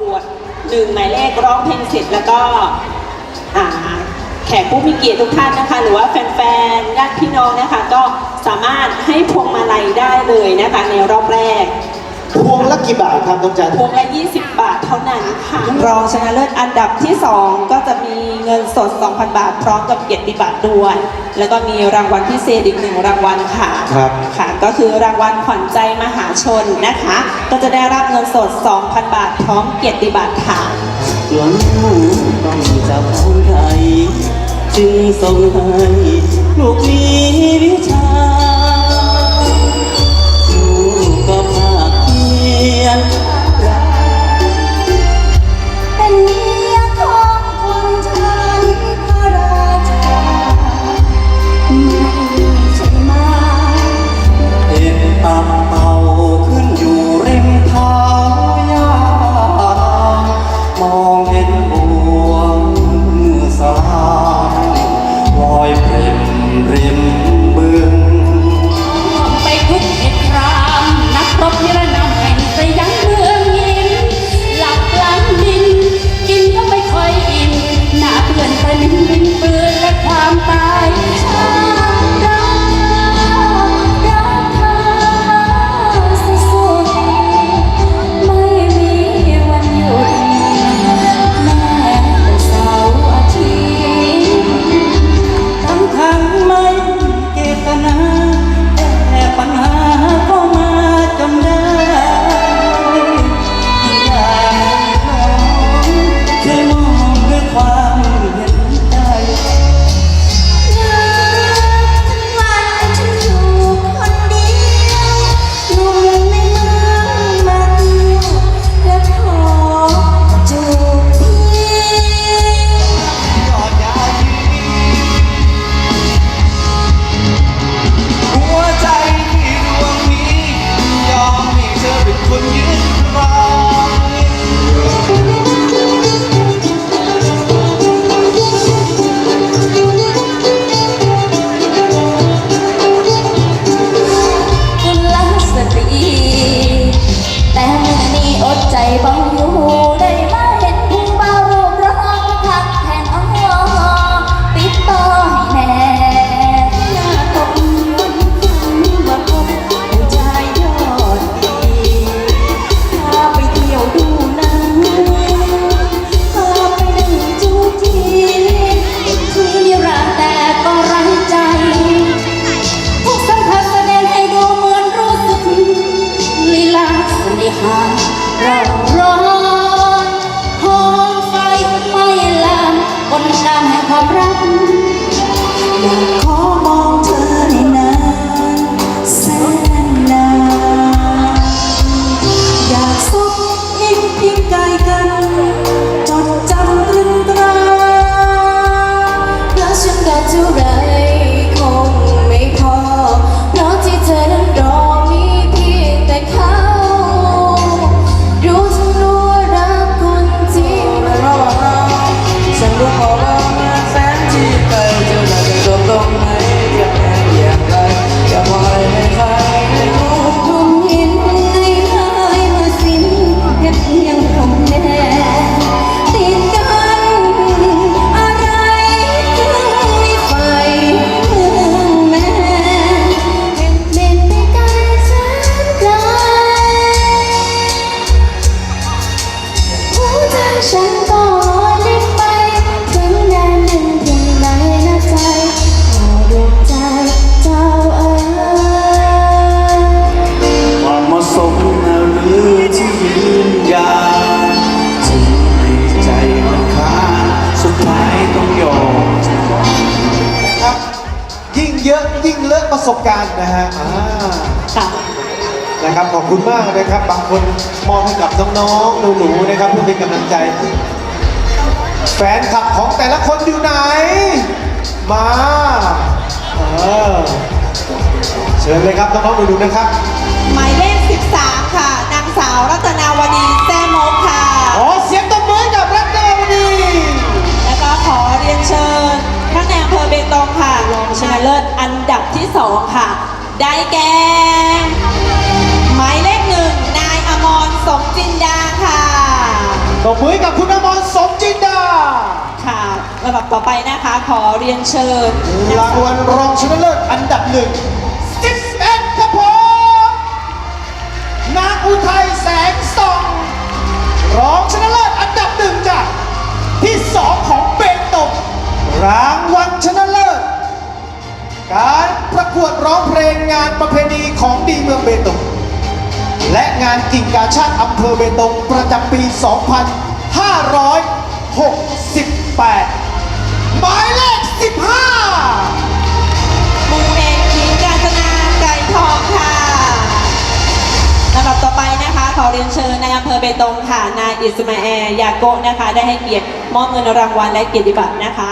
ปวดหนึ่งหมายเลขร้องเพลงเสร็จแล้วก็อ่าแขกผู้มีเกียรติทุกท่านนะคะ หรือว่าแฟนๆญาติพี่น้องนะคะ ก็สามารถให้พวงมาลัยได้เลยนะคะในรอบแรก ละกี่บาทครับน้องจันพวงละ20 บาทเท่านั้นค่ะ รองชนะเลิศอันดับที่ 2 ก็จะมีเงินสด 2,000 บาท พร้อมกับเกียรติบัตรด้วย แล้วก็มีรางวัลพิเศษอีกหนึ่งรางวัลค่ะ ครับ ค่ะ ก็คือรางวัลขวัญใจมหาชนนะคะ ก็จะได้รับเงินสด 2,000 บาท พร้อมเกียรติบัตรค่ะหลังต้องจับคนไทยจึงส่งให้ลูกมี เฉันก็ลิ้ไป ถึงแดนดินเพียงใดนะใจขอดวงใจเจ้าเอ๋ยความเหมาะสมนะหรือที่ยืนยาวถึงในใจมันค้างสุดท้ายต้องยอมครับยิ่งเยอะยิ่งเลอะประสบการณ์นะฮะอ่า ค่ะ นะครับขอบคุณมากนะครับ บางคนมอบให้กับน้องๆหนูๆนะครับเพื่อเป็นกำลังใจ แฟนคลับของแต่ละคนอยู่ไหน มาเออเชิญเลยครับน้องๆหนูๆนะครับ หมายเลข 13 ค่ะ นางสาวรัตนาวดีแซ่มกค่ะ ขอเสียงตบมือให้กับรัตนาวดีแล้วก็ขอเรียนเชิญท่านในอำเภอเบตงค่ะรองชนะเลิศอันดับที่ 2 ค่ะ ได้แก่ รบมือให้กับคุณอมรสมจินดา ค่ะลำดับต่อไปนะคะขอเรียนเชิญนะรางคะวัลรองชนะเลิศอันดับหนึ่ง11ครับผมนางอุทัยแสงส่องรองชนะเลิศอันดับหนึ่งจ้ะที่สองของเบตงรางวัลชนะเลิศ การประกวดร้องเพลงงานประเพณีของดีเมืองเบตง และงานกิ่งกาชาติอำเภอเบตงประจำปี 2568 หมายเลข 15 มูเอกหญิงกาญจนาไก่ทองค่ะลำดับต่อไปนะคะ ขอเรียนเชิญนายอำเภอเบตงค่ะ นายอิสมาแอร์ยาโกะนะคะ ได้ให้เกียรติมอบเงินรางวัลและเกียรติบัตรนะคะ